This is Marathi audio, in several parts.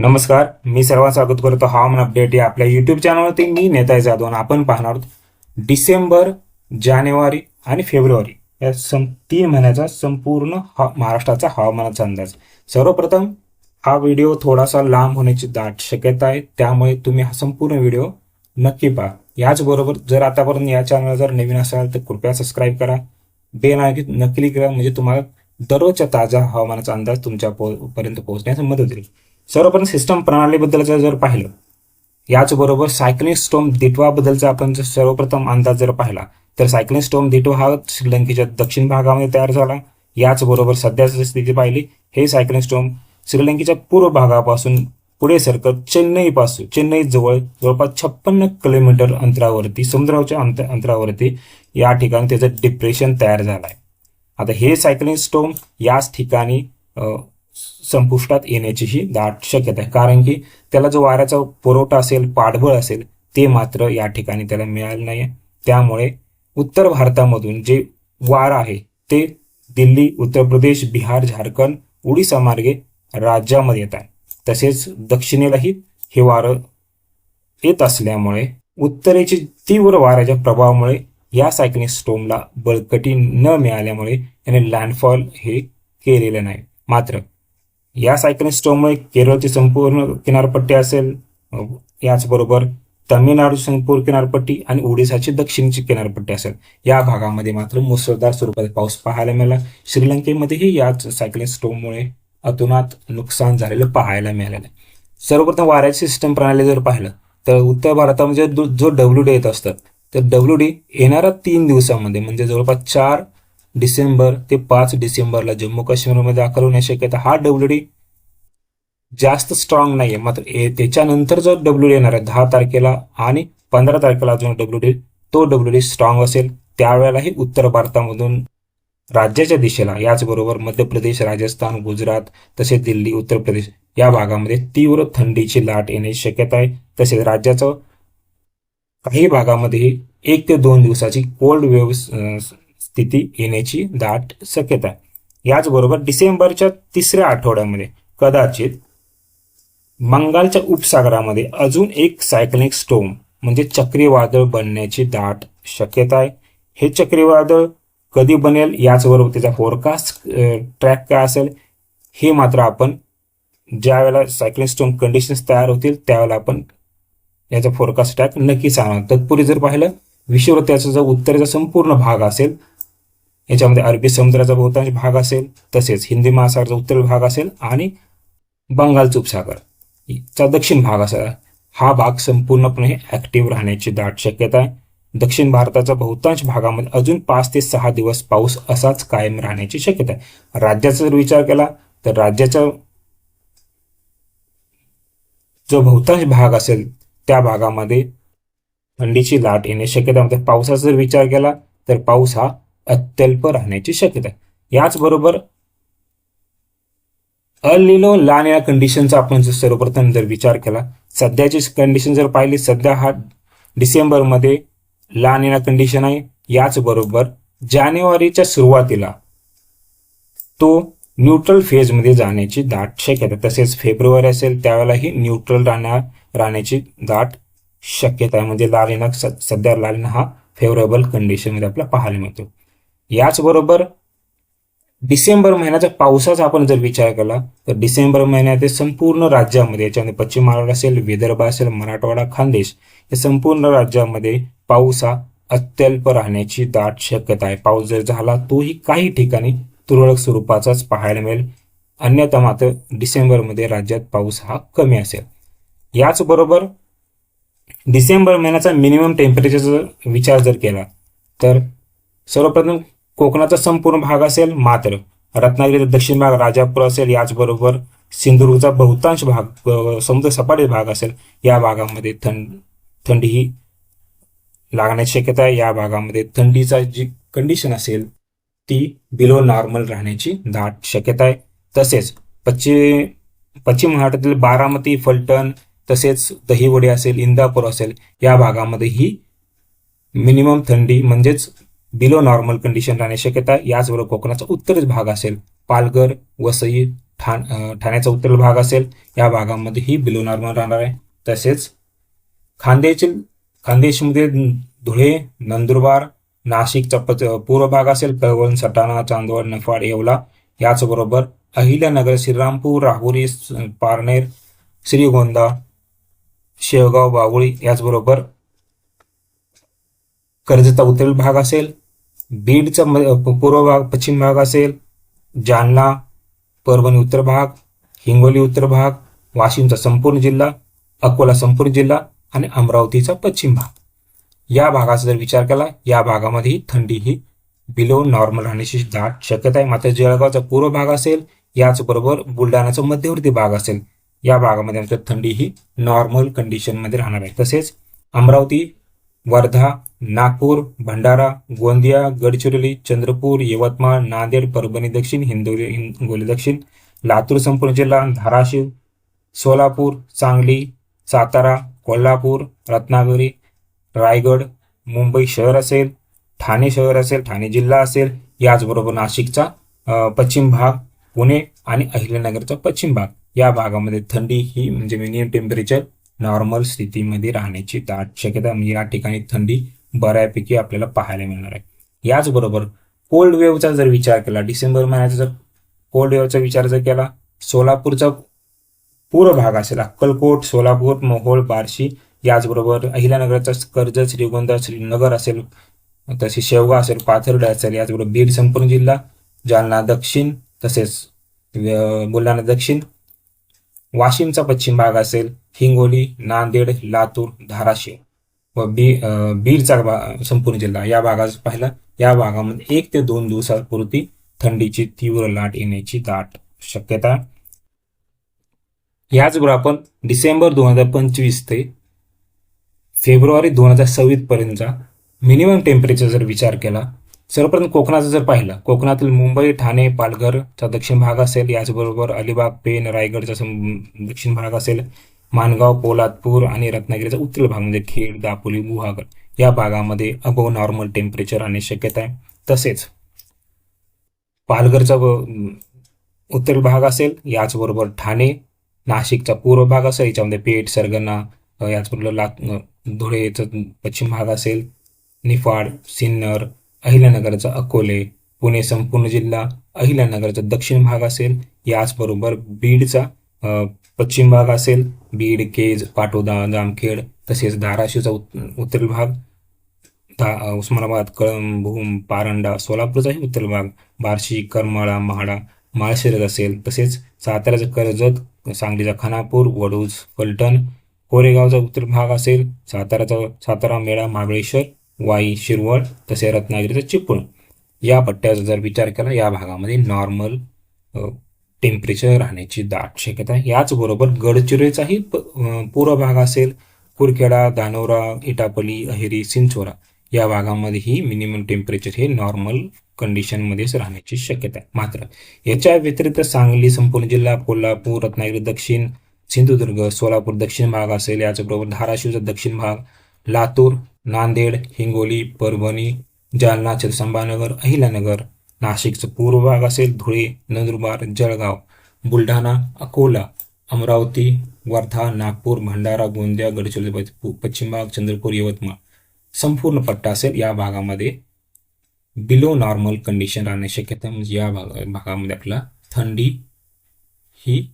नमस्कार मी सर्वांचं स्वागत करतो हवामान अपडेट या आपल्या युट्यूब चॅनलवरती मी नेताय जाधव आणि आपण पाहणार आहोत डिसेंबर जानेवारी आणि फेब्रुवारी या सं तीन महिन्याचा संपूर्ण हा महाराष्ट्राचा हवामानाचा अंदाज. सर्वप्रथम हा व्हिडिओ थोडासा लांब होण्याची दाट शक्यता आहे. त्यामुळे तुम्ही हा संपूर्ण व्हिडिओ नक्की पहा. याचबरोबर जर आतापर्यंत या चॅनल जर नवीन असाल तर कृपया सबस्क्राईब करा. बेल आयकॉन नक्की करा म्हणजे तुम्हाला दररोजच्या ताजा हवामानाचा अंदाज तुमच्या पो पर्यंत पोहोचण्यास मदत होईल. सर्वप्रथम सिस्टम प्रणालीबद्दलचं जर पाहिलं याचबरोबर सायक्लिंग स्टोम दिटवाबद्दलचा आपण जर सर्वप्रथम अंदाज जर पाहिला तर सायक्लिंग स्टोम दिटवा हा श्रीलंकेच्या दक्षिण भागामध्ये तयार झाला याचबरोबर सध्याची स्थिती पाहिली हे सायक्लिंग स्टोम श्रीलंकेच्या पूर्व भागापासून पुढे सरकत चेन्नईपासून चेन्नई जवळ जवळपास छप्पन्न किलोमीटर अंतरावरती समुद्राच्या अंत अंतरावरती या ठिकाणी त्याचं डिप्रेशन तयार झालं आहे आता हे सायक्लिंग स्टोम याच ठिकाणी संपुष्टात येण्याचीही दाट शक्यता आहे. कारण की त्याला जो वाऱ्याचा पुरवठा असेल पाठबळ असेल ते मात्र या ठिकाणी त्याला मिळालं नाही त्यामुळे उत्तर भारतामधून जे वारं आहे ते दिल्ली उत्तर प्रदेश बिहार झारखंड ओडिसा मार्गे राज्यामध्ये येत आहे. तसेच दक्षिणेलाही हे वारं येत असल्यामुळे उत्तरेची तीव्र वाऱ्याच्या प्रभावामुळे या सायक्लिंग स्टोमला बळकटी न मिळाल्यामुळे याने लँडफॉल हे केलेलं नाही. मात्र या सायक्लिंग स्टोममुळे केरळची संपूर्ण किनारपट्टी असेल याचबरोबर तमिळनाडूची संपूर्ण किनारपट्टी आणि ओडिसाची दक्षिणची किनारपट्टी असेल. या भागामध्ये मात्र मुसळधार स्वरूपात पाऊस पाहायला मिळाला. श्रीलंकेमध्येही याच सायक्लिंग स्टोममुळे अतोनात नुकसान झालेलं पाहायला मिळालेलं आहे. सर्वप्रथम वाऱ्याची सिस्टम प्रणाली जर पाहिलं तर उत्तर भारतामध्ये जो जो डब्ल्यू डी येत असतात तर डब्ल्यू डी येणाऱ्या तीन दिवसामध्ये म्हणजे जवळपास चार डिसेंबर ते पाच डिसेंबरला जम्मू काश्मीरमध्ये दाखल होण्याची शक्यता हा डब्ल्यू डी जास्त स्ट्रॉंग आहे मात्र ए- त्याच्यानंतर जो डब्ल्यू डी येणार आहे दहा तारखेला आणि पंधरा तारखेला जो डब्ल्यू डी तो डब्ल्यू डी स्ट्रॉंग असेल. त्यावेळेलाही उत्तर भारतामधून राज्याच्या दिशेला याचबरोबर मध्य प्रदेश राजस्थान गुजरात तसेच दिल्ली उत्तर प्रदेश या भागामध्ये तीव्र थंडीची लाट येण्याची शक्यता आहे. तसेच राज्याचं काही भागामध्ये एक ते दोन दिवसाची कोल्ड वेव्ह स्थिती येण्याची दाट शक्यता आहे. याचबरोबर डिसेंबरच्या तिसऱ्या आठवड्यामध्ये कदाचित बंगालच्या उपसागरामध्ये अजून एक सायक्लिक स्टोम म्हणजे चक्रीवादळ बनण्याची दाट शक्यता आहे. हे चक्रीवादळ कधी बनेल याचबरोबर त्याचा फोरकास्ट ट्रॅक काय असेल हे मात्र आपण ज्या वेळेला सायक्लिंग स्टोम कंडिशन्स तयार होतील त्यावेळेला आपण याचा फोरकास्ट ट्रॅक नक्की सांगणार. तत्पूर्वी जर पाहिलं विषुववृत्ताचा जो उत्तरेचा संपूर्ण भाग असेल याच्यामध्ये अरबी समुद्राचा बहुतांश भाग असेल तसेच हिंदी महासागरचा उत्तर भाग असेल आणि बंगालचा उपसागर चा दक्षिण भाग असा. हा भाग संपूर्णपणे ऍक्टिव्ह राहण्याची दाट शक्यता आहे. दक्षिण भारताच्या बहुतांश भागामध्ये अजून पाच ते सहा दिवस पाऊस असाच कायम राहण्याची शक्यता आहे. राज्याचा जर विचार केला तर राज्याचा जो बहुतांश भाग असेल त्या भागामध्ये थंडीची लाट येण्याची शक्यता म्हणजे पावसाचा जर विचार केला तर पाऊस हा अत्यल्प राहण्याची शक्यता आहे. याचबरोबर अलिनो लान या कंडिशनचा आपण जर सर्वप्रथम जर विचार केला सध्याची कंडिशन जर पाहिली सध्या हा डिसेंबरमध्ये लान या कंडिशन आहे. याचबरोबर जानेवारीच्या सुरुवातीला तो न्यूट्रल फेजमध्ये जाण्याची दाट शक्यता तसेच फेब्रुवारी असेल त्यावेळेलाही न्यूट्रल राहण्या राहण्याची दाट शक्यता आहे. म्हणजे लालिना सध्या लालिना हा फेवरेबल कंडिशनमध्ये आपल्याला पाहायला मिळतो. याचबरोबर डिसेंबर महिन्याच्या पावसाचा आपण जर विचार केला तर डिसेंबर महिन्यात संपूर्ण राज्यामध्ये याच्यामध्ये पश्चिम महाराष्ट्र असेल विदर्भ असेल मराठवाडा खानदेश या संपूर्ण राज्यामध्ये पाऊस हा अत्यल्प राहण्याची दाट शक्यता आहे. पाऊस जर झाला तोही काही ठिकाणी तुरळक स्वरूपाचाच पाहायला मिळेल. अन्यथा मात्र डिसेंबरमध्ये राज्यात पाऊस हा कमी असेल. याचबरोबर डिसेंबर महिन्याचा मिनिमम टेम्परेचरचा विचार जर केला तर सर्वप्रथम कोकणाचा संपूर्ण भाग असेल मात्र रत्नागिरीचा दक्षिण भाग राजापूर असेल याचबरोबर सिंधुदुर्गचा बहुतांश भाग समुद्र सपाटी भाग असेल या भागामध्ये थंड थंडी ही लागण्याची शक्यता आहे. या भागामध्ये थंडीचा जी कंडिशन असेल ती बिलो नॉर्मल राहण्याची दाट शक्यता आहे. तसेच पश्चिम पश्चिम महाराष्ट्रातील बारामती फलटण तसेच दहिवडी असेल इंदापूर असेल या भागामध्ये ही मिनिमम थंडी म्हणजेच बिलो नॉर्मल कंडिशन राहण्याची शक्यता याचबरोबर कोकणाचा उत्तरच भाग असेल पालघर वसई ठाण ठाण्याचा उत्तर भाग असेल या भागामध्ये ही बिलो नॉर्मल राहणार आहे. तसेच खानदेश खानदेशमध्ये धुळे नंदुरबार नाशिकचा पच पूर्व भाग असेल कळवण सटाणा चांदवड नफाड येवला याचबरोबर अहिल्यानगर श्रीरामपूर राहुरी पारनेर श्रीगोंदा शेवगाव बावळी याचबरोबर कर्जचा उत्तर भाग असेल बीडचा म- पूर्व भाग पश्चिम भाग असेल जालना परभणी उत्तर भाग हिंगोली उत्तर भाग वाशिमचा संपूर्ण जिल्हा अकोला संपूर्ण जिल्हा आणि अमरावतीचा पश्चिम भाग. या भागाचा जर विचार केला या भागामध्ये ही थंडी ही बिलो नॉर्मल राहण्याची दाट शक्यता आहे. मात्र जळगावचा पूर्व भाग असेल याचबरोबर बुलढाण्याचा मध्यवर्ती भाग असेल या भागामध्ये आमच्या थंडी ही नॉर्मल कंडिशनमध्ये राहणार आहे. तसेच अमरावती वर्धा नागपूर भंडारा गोंदिया गडचिरोली चंद्रपूर यवतमाळ नांदेड परभणी दक्षिण हिंदोली हिंगोली दक्षिण लातूर संपूर्ण जिल्हा धाराशिव सोलापूर सांगली सातारा कोल्हापूर रत्नागिरी रायगड मुंबई शहर असेल ठाणे शहर असेल ठाणे जिल्हा असेल याचबरोबर नाशिकचा पश्चिम भाग पुणे आणि अहिल्यानगरचा पश्चिम भाग. या भागामध्ये थंडी ही म्हणजे मिनिमम टेम्परेचर नॉर्मल स्थितीमध्ये राहण्याची दाट शक्यता म्हणजे या ठिकाणी थंडी बऱ्यापैकी आपल्याला पाहायला मिळणार आहे. याचबरोबर कोल्ड वेव्हचा जर विचार केला डिसेंबर महिन्याचा जर कोल्ड वेव्हचा विचार जर केला सोलापूरचा पूर्व भाग असेल अक्कलकोट सोलापूर मोहोळ बार्शी याचबरोबर अहिल्यानगरचा कर्जत श्रीगोंदा श्रीनगर असेल तसे शेवगा असेल पाथर्डा असेल याचबरोबर बीड संपूर्ण जिल्हा जालना दक्षिण तसेच बुलढाणा दक्षिण वाशिमचा पश्चिम भाग असेल हिंगोली नांदेड लातूर धाराशिव व बी बीडचा संपूर्ण जिल्हा. या भागात पाहिला. या भागामध्ये एक ते दोन दिवसापुरती थंडीची तीव्र लाट येण्याची दाट शक्यता. याचबरोबर आपण डिसेंबर दोन हजार पंचवीस ते फेब्रुवारी दोन हजार सव्वीस पर्यंतचा मिनिमम टेम्परेचर जर विचार केला सर्वप्रथम कोकणाचा जर पाहिलं कोकणातील मुंबई ठाणे पालघरचा दक्षिण भाग असेल याचबरोबर अलिबाग पेन रायगडचा दक्षिण भाग असेल मानगाव पोलादपूर आणि रत्नागिरीचा उत्तर भाग म्हणजे खेड दापोली गुहागर या भागामध्ये अबो नॉर्मल टेम्परेचर राहण्याची शक्यता आहे. तसेच पालघरचा उत्तर भाग असेल याचबरोबर ठाणे नाशिकचा पूर्व भाग असेल याच्यामध्ये पेठ सरगना याचबरोबर लात धुळेचा पश्चिम भाग असेल निफाड सिन्नर अहिल्यानगरचा अकोले पुणे संपूर्ण जिल्हा अहिल्यानगरचा दक्षिण भाग असेल याचबरोबर बीडचा पश्चिम भाग असेल बीड केज पाटोदा जामखेड तसेच धाराशिवचा उत- उत्तर भाग धा- उस्मानाबाद कळंब भूम पारंडा सोलापूरचाही उत्तर भाग बार्शी करमाळा महाडा माळशिरस असेल तसेच साताऱ्याचं कर्जत सांगलीचा खानापूर वडूज फलटण कोरेगावचा उत्तर भाग असेल साताराचा सातारा मेळा महाबळेश्वर वाई शिरवळ तसे रत्नागिरीचा चिपळूण. या पट्ट्याचा जर विचार केला या भागामध्ये नॉर्मल टेम्परेचर राहण्याची दाट शक्यता आहे. याचबरोबर गडचिरोलीचाही प- पूर्व भाग असेल कुरखेडा दानोरा इटापल्ली अहेरी सिंचोरा या भागामध्येही मिनिमम टेम्परेचर हे नॉर्मल कंडिशनमध्येच राहण्याची शक्यता आहे. मात्र याच्या व्यतिरिक्त सांगली संपूर्ण जिल्हा कोल्हापूर रत्नागिरी दक्षिण सिंधुदुर्ग सोलापूर दक्षिण भाग असेल याचबरोबर धाराशिवचा दक्षिण भाग लातूर नांदेड हिंगोली परभणी जालना छत्रसंभानगर अहिल्यानगर नाशिकचा पूर्व भाग असेल धुळे नंदुरबार जळगाव बुलढाणा अकोला अमरावती वर्धा नागपूर भंडारा गोंदिया गडचिरोली पश्चिम भाग चंद्रपूर यवतमाळ. संपूर्ण पट्टा असेल या भागामध्ये बिलो नॉर्मल कंडिशन राहण्याची शक्यता म्हणजे या भाग भागामध्ये आपल्याला थंडी ही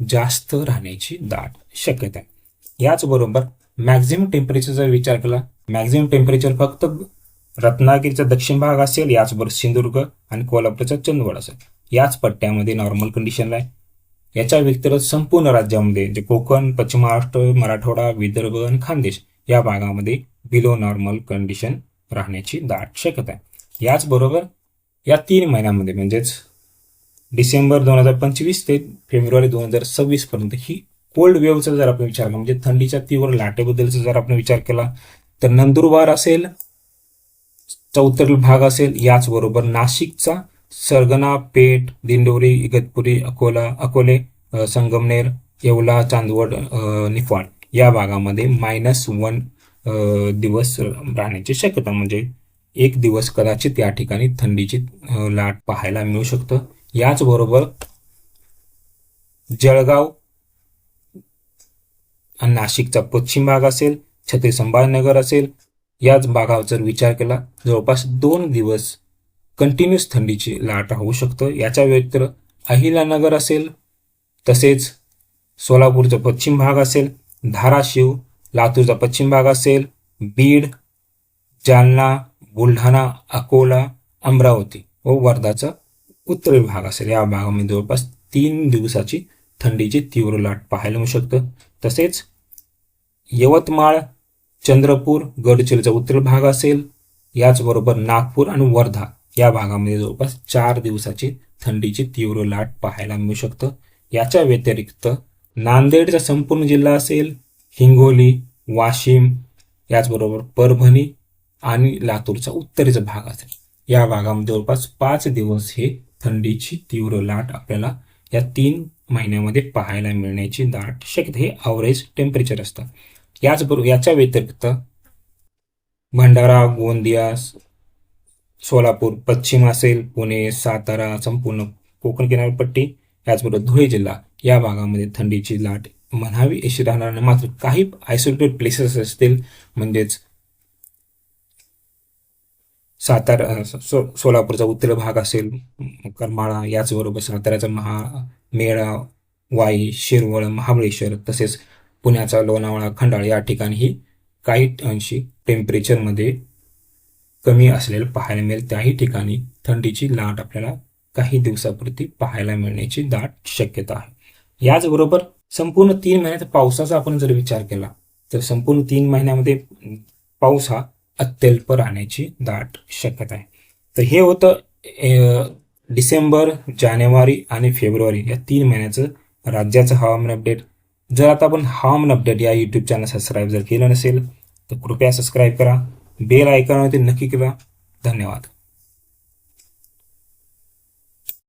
जास्त राहण्याची दाट शक्यता आहे. याचबरोबर मॅक्झिमम टेम्परेचर जर विचार केला मॅक्झिमम टेम्परेचर फक्त रत्नागिरीचा दक्षिण भाग असेल याचबरोबर सिंधुदुर्ग आणि कोल्हापूरचा चंदवड असेल. याच पट्ट्यामध्ये नॉर्मल कंडिशनला आहे. याच्या व्यतिरिक्त संपूर्ण राज्यामध्ये जे कोकण पश्चिम महाराष्ट्र मराठवाडा विदर्भ आणि खानदेश या भागामध्ये बिलो नॉर्मल कंडिशन राहण्याची दाट शक्यता आहे. याचबरोबर या तीन महिन्यामध्ये म्हणजेच डिसेंबर दोन हजार पंचवीस ते फेब्रुवारी दोन हजार सव्वीस पर्यंत ही कोल्ड वेव्हचा जर आपण विचार केला म्हणजे थंडीच्या तीव्र लाटेबद्दलचा जर आपण विचार केला तर नंदुरबार असेल चा भाग असेल याचबरोबर नाशिकचा सरगना पेठ दिंडोरी इगतपुरी अकोला अकोले संगमनेर येवला चांदवड निफाड या भागामध्ये मायनस वन दिवस राहण्याची शक्यता. म्हणजे एक दिवस कदाचित या ठिकाणी थंडीची लाट पाहायला मिळू शकतं. याचबरोबर जळगाव नाशिकचा पश्चिम भाग असेल छत्री संभाजीनगर असेल याच भागावर जर विचार केला जवळपास दोन दिवस कंटिन्युअस थंडीची लाट राहू शकतं. याच्या व्यतिरिक्त अहिलानगर असेल तसेच सोलापूरचा पश्चिम भाग असेल धाराशिव लातूरचा पश्चिम भाग असेल बीड जालना बुलढाणा अकोला अमरावती व वर्धाचा उत्तर भाग असेल. या भागामध्ये जवळपास तीन दिवसाची थंडीची तीव्र लाट पाहायला मिळू शकतं. तसेच यवतमाळ चंद्रपूर गडचिरोलीचा उत्तर भाग असेल. याचबरोबर नागपूर आणि वर्धा या भागामध्ये जवळपास चार दिवसाची थंडीची तीव्र लाट पाहायला मिळू शकतं. याच्या व्यतिरिक्त नांदेडचा संपूर्ण जिल्हा असेल हिंगोली वाशिम याचबरोबर परभणी आणि लातूरचा उत्तरेचा भाग असेल. या भागामध्ये जवळपास पाच दिवस हे थंडीची तीव्र लाट आपल्याला या तीन महिन्यामध्ये पाहायला मिळण्याची दाट शक्यता. हे ॲव्हरेज टेम्परेचर असतं. याचबरोबर याच्या व्यतिरिक्त भंडारा गोंदिया सोलापूर पश्चिम असेल पुणे सातारा संपूर्ण कोकण किनारपट्टी याचबरोबर धुळे जिल्हा या भागामध्ये थंडीची लाट म्हणावी अशी राहणार नाही. मात्र काही आयसोलेटेड प्लेसेस असतील म्हणजेच सातारा सो सोलापूरचा उत्तर भाग असेल करमाळा याचबरोबर साताऱ्याचा महा मेळा वाई शिरवळ महाबळेश्वर तसेच पुण्याचा लोणावळा खंडाळ या ठिकाणीही काही अंशी टेम्परेचरमध्ये कमी असलेलं पाहायला मिळेल. त्याही ठिकाणी थंडीची लाट आपल्याला काही दिवसापुरती पाहायला मिळण्याची दाट शक्यता आहे. याचबरोबर संपूर्ण तीन महिन्यात पावसाचा आपण जर विचार केला तर संपूर्ण तीन महिन्यामध्ये पाऊस हा अत्यल्प राहण्याची दाट शक्यता आहे. तर हे होतं डिसेंबर जानेवारी आणि फेब्रुवारी या तीन महिन्याचं राज्याचं हवामान अपडेट जर आता आपण हवामान अपडेट या यूट्यूब चॅनल सबस्क्राईब जर केलं नसेल तर कृपया सबस्क्राईब करा बेल आयकॉनवरती नक्की करा धन्यवाद.